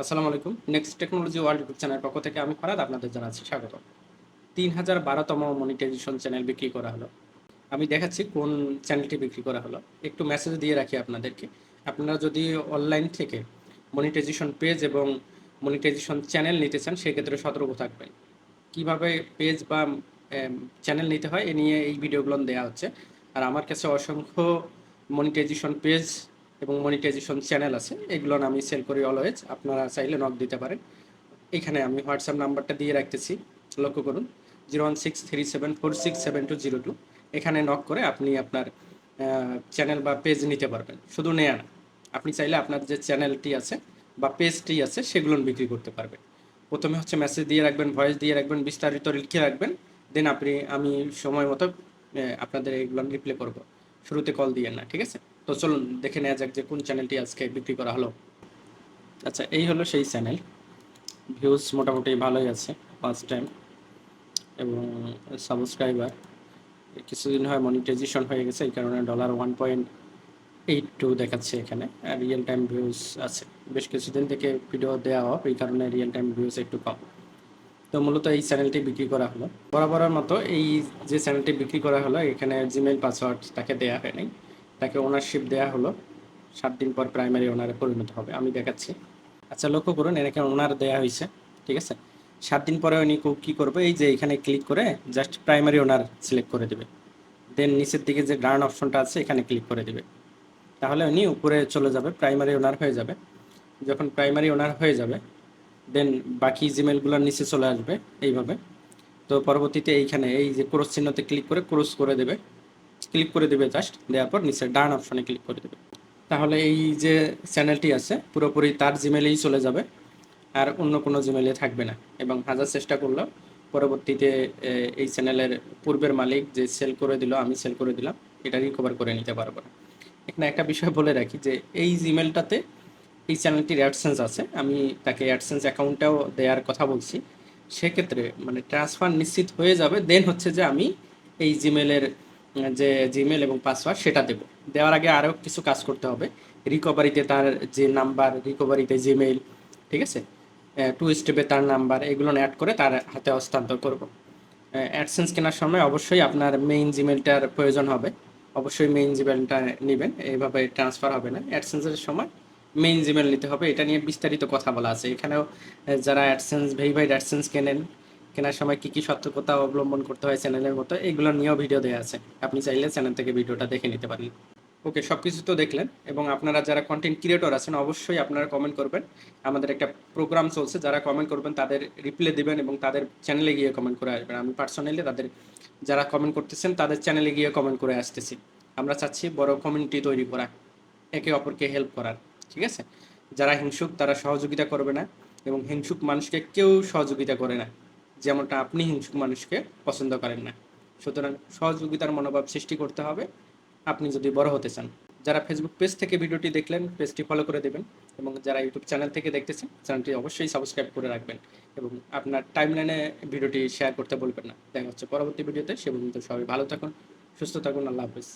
আসসালামু আলাইকুম। Next technology world YouTube channel পক্ষ থেকে আমি ফরাদ, আপনাদের জানাচ্ছি স্বাগত। তিন হাজার বারোতম মনিটাইজেশন চ্যানেল বিক্রি করা হলো। আমি দেখাচ্ছি কোন চ্যানেলটি বিক্রি করা হলো। একটু মেসেজ দিয়ে রাখি আপনাদেরকে। আপনারা যদি অনলাইন থেকে মনিটাইজেশন পেজ এবং মনিটাইজেশন চ্যানেল নিতে চান, সেক্ষেত্রে সতর্ক থাকবেন। কীভাবে পেজ বা চ্যানেল নিতে হয়, এ নিয়ে এই ভিডিওগুলো দেওয়া হচ্ছে। আর আমার কাছে অসংখ্য মনিটাইজেশন পেজ এবং মনিটাইজেশন চ্যানেল আছে এগুলো আমি সেল করি অলওয়েজ আপনারা চাইলে নক দিতে পারেন। এখানে আমি হোয়াটসঅ্যাপ নাম্বারটা দিয়ে রাখতেছি, লক্ষ্য করুন zero one six three seven four six seven two zero two এখানে নক করে আপনি আপনার চ্যানেল বা পেজ নিতে পারবেন, শুধু নেয়া না। আপনি চাইলে আপনার যে চ্যানেলটি আছে বা পেজটি আছে, সেগুলো বিক্রি করতে পারবেন। প্রথমে হচ্ছে মেসেজ দিয়ে রাখবেন ভয়েস দিয়ে রাখবেন, বিস্তারিত লিখে রাখবেন দেন আপনি, আমি সময় মতো আপনাদের এগুলো রিপ্লে করব। শুরুতে কল দিয়ে না, ঠিক আছে? তো চলুন দেখে নেওয়া যাক যে কোন চ্যানেলটি আজকে বিক্রি করা হলো। আচ্ছা এই হলো সেই চ্যানেল ভিউজ মোটামুটি ভালোই আছে ফার্স্ট টাইম এবং সাবস্ক্রাইবার কিছুদিন হয় মনিটাইজেশন হয়ে গেছে, এই কারণে dollar one point eight two দেখাচ্ছে এখানে রিয়েল টাইম ভিউজ আছে। বেশ কিছুদিন থেকে ভিডিও দেওয়া হোক এই কারণে রিয়েল টাইম ভিউজ একটু কম। তো মূলত এই চ্যানেলটি বিক্রি করা হলো। বরাবরের মতো এই যে চ্যানেলটি বিক্রি করা হলো, এখানে জিমেল পাসওয়ার্ড তাকে দেয়া হয়নি। তাকে ওনারশিপ দেয়া হলো। সাত দিন পর প্রাইমারি ওনারে পরিণত হবে। আমি দেখাচ্ছি। আচ্ছা লক্ষ্য করুন এখানে ওনার দেয়া হয়েছে। ঠিক আছে? সাত দিন পরে উনি কো- করবে? এই যে এখানে ক্লিক করে জাস্ট প্রাইমারি ওনার সিলেক্ট করে দেবে। দেন নিচের দিকে যে ডান অপশনটা আছে, এখানে ক্লিক করে দেবে। তাহলে উনি উপরে চলে যাবে প্রাইমারি ওনার হয়ে যাবে। যখন প্রাইমারি ওনার হয়ে যাবে দেন বাকি জিমেলগুলোর নিচে চলে আসবে, এইভাবে। তো পরবর্তীতে এইখানে এই যে ক্রস চিহ্নতে ক্লিক করে ক্রস করে দেবে। ক্লিক করে দেবে জাস্ট দেওয়ার পর নিচে ডান অপশনে ক্লিক করে দেবে। তাহলে এই যে চ্যানেলটি আছে, পুরোপুরি তার জিমেলেই চলে যাবে, আর অন্য কোনো জিমেলে থাকবে না। এবং হাজার চেষ্টা করলেও পরবর্তীতে এই চ্যানেলের পূর্বের মালিক যে সেল করে দিল, আমি সেল করে দিলাম, এটা রিকভার করে নিতে পারব না। এখানে একটা বিষয় বলে রাখি যে, এই জিমেলটাতে এই চ্যানেলটির অ্যাডসেন্স আছে, আমি তাকে অ্যাডসেন্স অ্যাকাউন্টটাও দেওয়ার কথা বলছি। সেক্ষেত্রে মানে ট্রান্সফার নিশ্চিত হয়ে যাবে দেন হচ্ছে যে আমি এই জিমেলের যে জিমেল এবং পাসওয়ার্ড সেটা দেব। দেওয়ার আগে আরও কিছু কাজ করতে হবে। রিকভারিতে তার যে নাম্বার রিকভারিতে জিমেল ঠিক আছে? টু স্টেপে তার নাম্বার এগুলো অ্যাড করে তার হাতে হস্তান্তর করব। অ্যাডসেন্স কেনার সময় অবশ্যই আপনার মেইন জিমেলটার প্রয়োজন হবে। অবশ্যই মেইন জিমেলটা নেবেন এইভাবে ট্রান্সফার হবে না। অ্যাডসেন্সের সময় মেইন জিমেল নিতে হবে। এটা নিয়ে বিস্তারিত কথা বলা আছে। এখানেও যারা অ্যাডসেন্স ভেরিফাইড অ্যাডসেন্স কেনেন কেনার সময় কী কী সতর্কতা অবলম্বন করতে হয় চ্যানেলের মতো, এগুলো নিয়েও ভিডিও দেওয়া আছে। আপনি চাইলে চ্যানেল থেকে ভিডিওটা দেখে নিতে পারেন। ওকে সব কিছু তো দেখলেন, এবং আপনারা যারা কন্টেন্ট ক্রিয়েটর আছেন, অবশ্যই আপনারা কমেন্ট করবেন। আমাদের একটা প্রোগ্রাম চলছে, যারা কমেন্ট করবেন, তাদের রিপ্লাই দিবেন এবং তাদের চ্যানেলে গিয়ে কমেন্ট করে আসবেন। আমি পার্সোনালি তাদের, যারা কমেন্ট করতেছেন, তাদের চ্যানেলে গিয়ে কমেন্ট করে আসতেছি। আমরা চাচ্ছি বড় কমিউনিটি তৈরি করা, একে অপরকে হেল্প করার, ঠিক আছে? যারা হিংসুক, তারা সহযোগিতা করবে না, এবং হিংসুক মানুষকে কেউ সহযোগিতা করে না। যেমনটা আপনি হিংসুক মানুষকে পছন্দ করেন না। সুতরাং সহযোগিতার মনোভাব সৃষ্টি করতে হবে। আপনি যদি বড় হতে চান, যারা ফেসবুক পেজ থেকে ভিডিওটি দেখলেন পেজটি ফলো করে দেবেন এবং যারা ইউটিউব চ্যানেল থেকে দেখতেছেন চ্যানেলটি অবশ্যই সাবস্ক্রাইব করে রাখবেন এবং আপনার টাইমলাইনে ভিডিওটি শেয়ার করতে বলবেন না। দেখা হচ্ছে পরবর্তী ভিডিওতে, সে পর্যন্ত সবাই ভালো থাকুন, সুস্থ থাকুন, আল্লাহ হাফিজ।